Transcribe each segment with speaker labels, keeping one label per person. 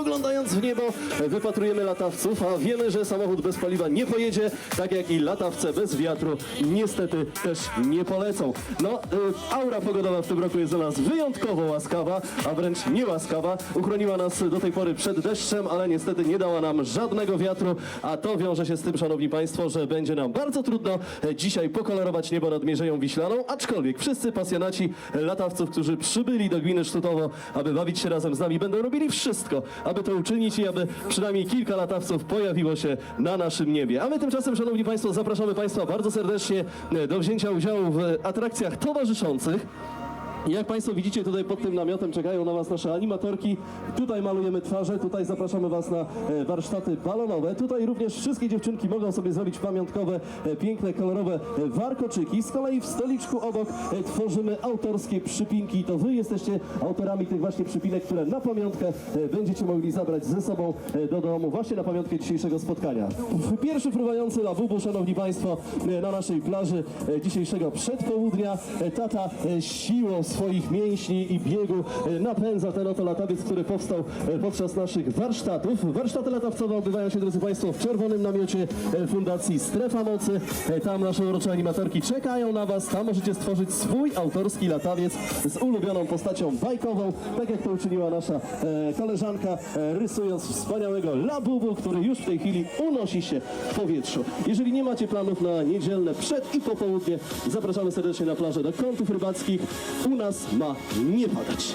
Speaker 1: Oglądając w niebo, wypatrujemy latawców, a wiemy, że samochód bez paliwa nie pojedzie, tak jak i latawce bez wiatru niestety też nie polecą. No, y, aura pogodowa w tym roku jest dla nas wyjątkowo łaskawa, a wręcz niełaskawa. Uchroniła nas do tej pory przed deszczem, ale niestety nie dała nam żadnego wiatru, a to wiąże się z tym, szanowni państwo, że będzie nam bardzo trudno e, dzisiaj pokolorować niebo nad Mierzeją Wiślaną, aczkolwiek wszyscy pasjonaci latawców, którzy przybyli do gminy Sztutowo, aby bawić się razem z nami, będą robili wszystko, aby to uczynić i aby przynajmniej kilka latawców pojawiło się na naszym niebie. A my tymczasem, szanowni państwo, zapraszamy państwa bardzo serdecznie do wzięcia udziału w atrakcjach towarzyszących. Jak Państwo widzicie, tutaj pod tym namiotem czekają na Was nasze animatorki. Tutaj malujemy twarze, tutaj zapraszamy Was na e, warsztaty balonowe. Tutaj również wszystkie dziewczynki mogą sobie zrobić pamiątkowe, e, piękne, kolorowe e, warkoczyki. Z kolei w stoliczku obok tworzymy autorskie przypinki. To Wy jesteście autorami tych właśnie przypinek, które na pamiątkę będziecie mogli zabrać ze sobą do domu, właśnie na pamiątkę dzisiejszego spotkania. Pierwszy fruwający labubu, Szanowni Państwo, na naszej plaży dzisiejszego przedpołudnia. Tata siłą swoich mięśni i biegu e, napędza ten oto latawiec, który powstał e, podczas naszych warsztatów. Warsztaty latawcowe odbywają się, drodzy Państwo, w czerwonym namiocie e, Fundacji Strefa Mocy. Tam nasze urocze animatorki czekają na Was. Tam możecie stworzyć swój autorski latawiec z ulubioną postacią bajkową, tak jak to uczyniła nasza koleżanka, rysując wspaniałego labubu, który już w tej chwili unosi się w powietrzu. Jeżeli nie macie planów na niedzielne przed i popołudnie, zapraszamy serdecznie na plażę do kątów rybackich. U nas
Speaker 2: 什么硬碰硬？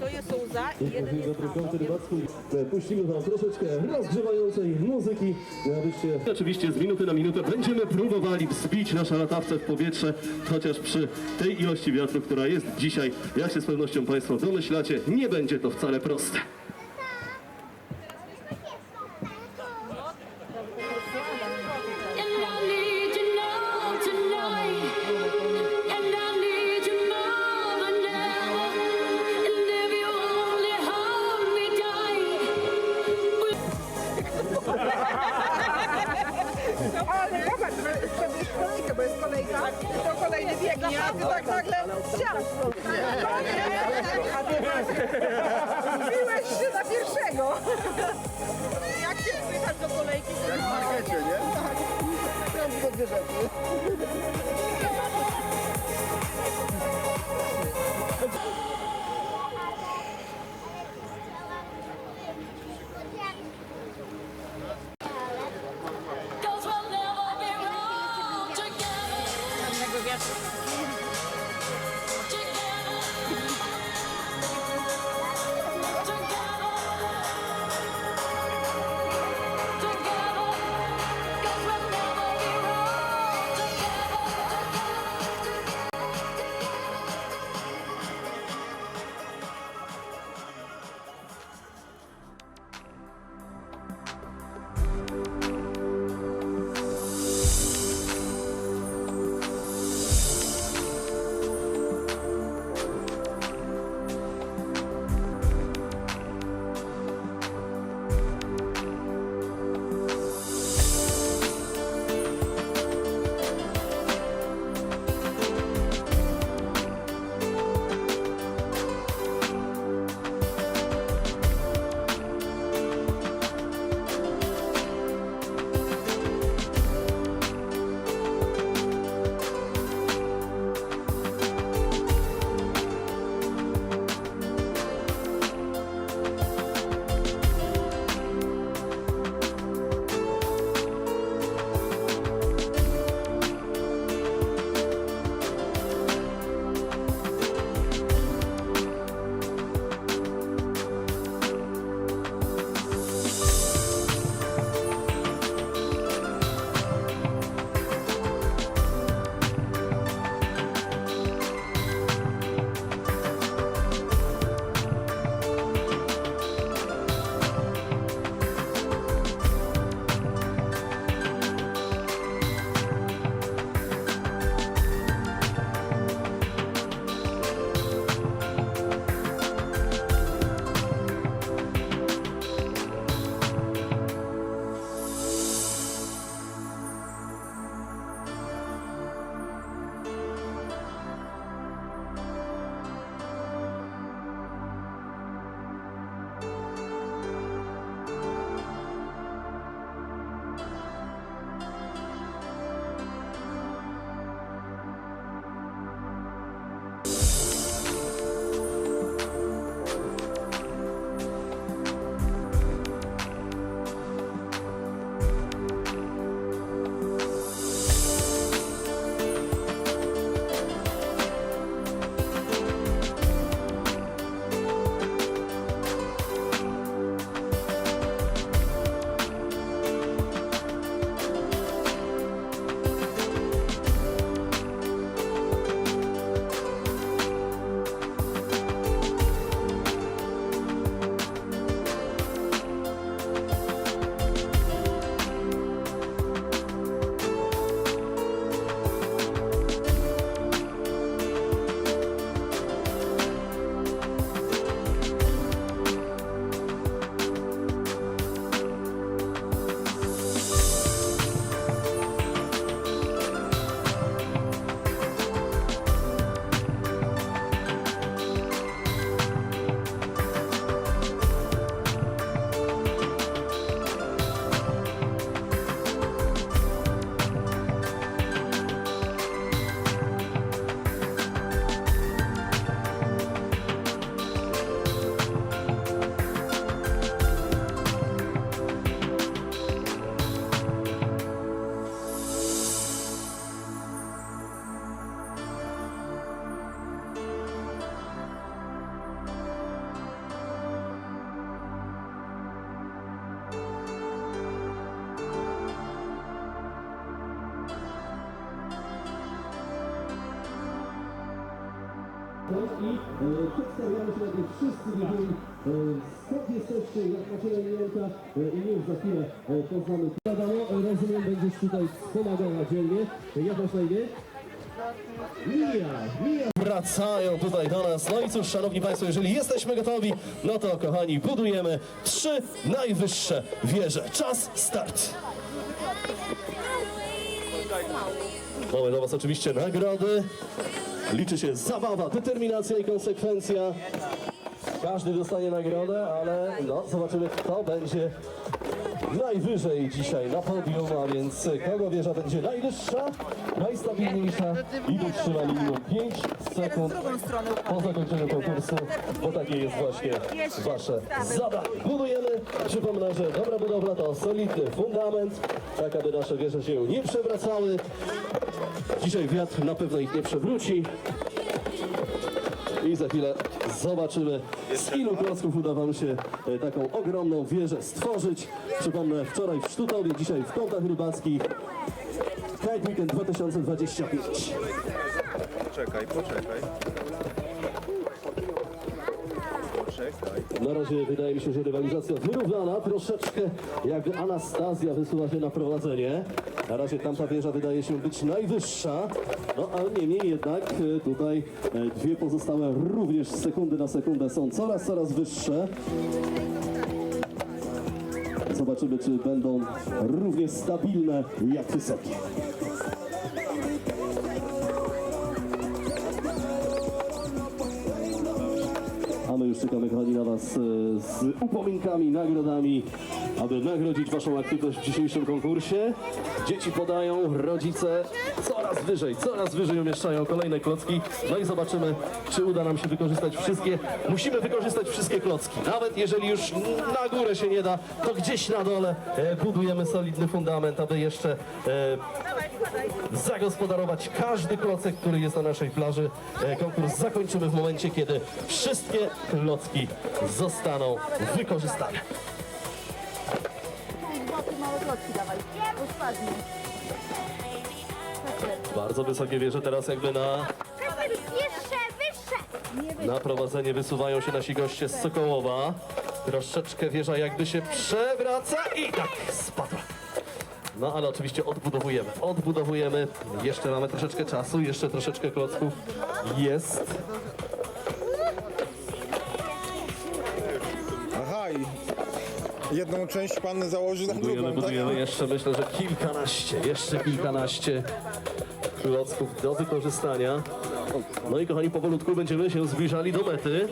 Speaker 2: To jest łza i jeden jest na
Speaker 1: Kąty rybacką. Puścimy Wam troszeczkę rozgrzewającej muzyki, abyście... Oczywiście z minuty na minutę będziemy próbowali wzbić nasze latawce w powietrze, chociaż przy tej ilości wiatru, która jest dzisiaj, jak się z pewnością Państwo domyślacie, nie będzie to wcale proste.
Speaker 2: Tam tylko dwie rzeczy.
Speaker 3: Cause
Speaker 1: i e, przedstawiamy się najpierw wszyscy wiedzieli e, skąd jesteście, jak macie na imienka e, i już za chwilę poznamy. Wiadomo, rozumiem, będziesz tutaj wspomagała dzielnie. Jak masz na imię? Mija, Mija. Wracają tutaj do nas. No i cóż, szanowni państwo, jeżeli jesteśmy gotowi, no to kochani, budujemy trzy najwyższe wieże. Czas, start. Mamy dla was oczywiście nagrody. Liczy się zabawa, determinacja i konsekwencja. Każdy dostanie nagrodę, ale no, zobaczymy kto będzie najwyżej dzisiaj na podium, a więc kogo wieża będzie najwyższa, najstabilniejsza i wytrzyma minimum 5 sekund po zakończeniu konkursu, bo takie jest właśnie wasze zadanie. Budujemy, przypomnę, że dobra budowla to solidny fundament, tak aby nasze wieże się nie przewracały. Dzisiaj wiatr na pewno ich nie przewróci. I za chwilę zobaczymy, z ilu klocków uda Wam się e, taką ogromną wieżę stworzyć. Przypomnę, wczoraj w Sztutowie, dzisiaj w Kątach Rybackich. Kite Weekend 2025.
Speaker 4: Poczekaj, poczekaj.
Speaker 1: Na razie wydaje mi się, że rywalizacja wyrównana. Troszeczkę jakby Anastazja wysuwa się na prowadzenie. Na razie tamta wieża wydaje się być najwyższa. No ale niemniej jednak e, tutaj e, dwie pozostałe również sekundy na sekundę są coraz, coraz wyższe. Zobaczymy, czy będą równie stabilne jak wysokie. A my już czekamy, kochani, na Was e, z upominkami, nagrodami, aby nagrodzić Waszą aktywność w dzisiejszym konkursie. Dzieci podają, rodzice coraz wyżej, coraz wyżej umieszczają kolejne klocki. No i zobaczymy, czy uda nam się wykorzystać wszystkie. Musimy wykorzystać wszystkie klocki. Nawet jeżeli już na górę się nie da, to gdzieś na dole e, budujemy solidny fundament, aby jeszcze e, zagospodarować każdy klocek, który jest na naszej plaży. E, Konkurs zakończymy w momencie, kiedy wszystkie klocki zostaną wykorzystane. Bardzo wysokie wieże teraz jakby na,
Speaker 5: Jeszcze wyższe!
Speaker 1: na prowadzenie wysuwają się nasi goście z Sokołowa. Troszeczkę wieża jakby się przewraca i tak spadła. No ale oczywiście odbudowujemy, odbudowujemy. Jeszcze mamy troszeczkę czasu, jeszcze troszeczkę klocków jest.
Speaker 6: Aha, i jedną część pan założy na
Speaker 1: Budujemy,
Speaker 6: drugą, tak?
Speaker 1: budujemy jeszcze myślę, że kilkanaście, jeszcze kilkanaście klocków do wykorzystania. No i kochani, powolutku będziemy się zbliżali do mety.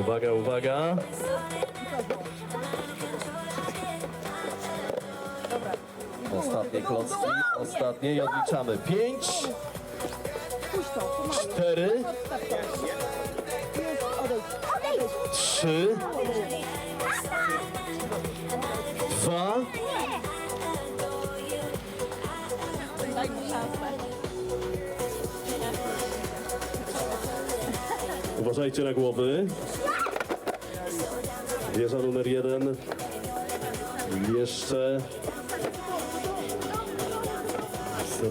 Speaker 1: Uwaga, uwaga. Ostatnie klocki, ostatnie i odliczamy. Pięć, cztery, trzy, dwa, Uważajcie na głowy. Wieża numer jeden. Jeszcze.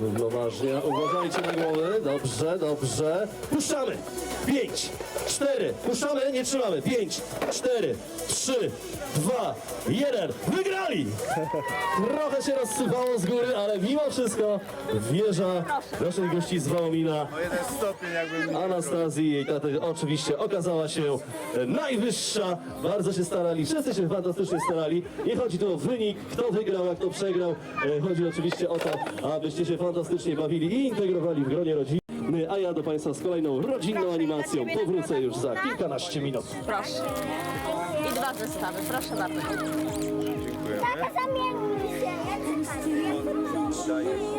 Speaker 1: Równoważnia. Uważajcie na głowy. Dobrze, dobrze. Puszczamy. Pięć, cztery. Puszczamy, nie trzymamy. Pięć, cztery, trzy, dwa, jeden. Wygrali! Trochę się rozsypało z góry, ale mimo wszystko wieża naszej gości z Wałomina
Speaker 4: O jeden stopień jakby...
Speaker 1: Anastazji, jej taty oczywiście okazała się najwyższa. Bardzo się starali, wszyscy się fantastycznie starali. Nie chodzi tu o wynik, kto wygrał, a kto przegrał. E, Chodzi oczywiście o to, abyście się fantastycznie bawili i integrowali w gronie rodziny. A ja do Państwa z kolejną rodzinną animacją powrócę już za kilkanaście minut.
Speaker 5: Proszę. I dwa zestawy, proszę bardzo.
Speaker 4: Dziękujemy.
Speaker 5: Zamienimy się.
Speaker 4: Daję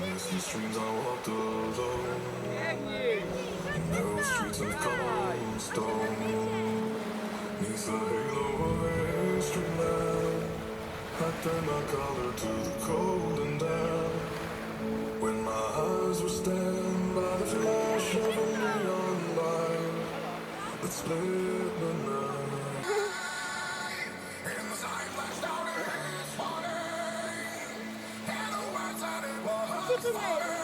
Speaker 7: Missing streams I walked alone. Narrow streets of cobblestone. Neath the halo of a street lamp. I turned my collar to the cold and damp. When my eyes were stabbed by the flash of a neon light that split the 最美